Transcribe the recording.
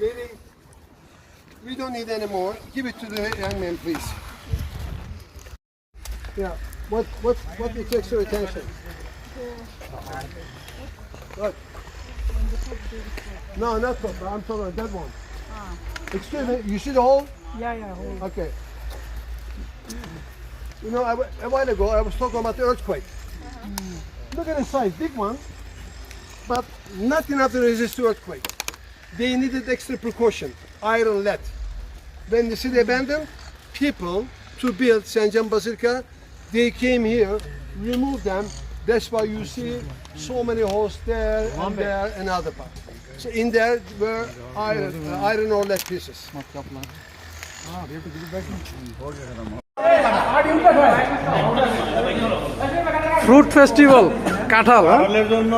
Lady, we don't need any more. Give it to the young man, please. Yeah. What what what attracts your attention? What? No, not copper. I'm talking about that one. Ah. Excuse me. You see the hole? Yeah, yeah. hold. Okay. You know, I, a while ago I was talking about the earthquake. Uh-huh. Look at the size, big one, but not enough to resist the earthquake. They needed extra precaution, iron lead. When the city abandoned, people to build Sanjan Basilica, they came here, removed them. That's why you see so many holes there and there and other parts. So in there were iron, uh, iron or lead pieces. Fruit festival. কাঁঠাল হ্যাঁ? কাঁঠালের জন্য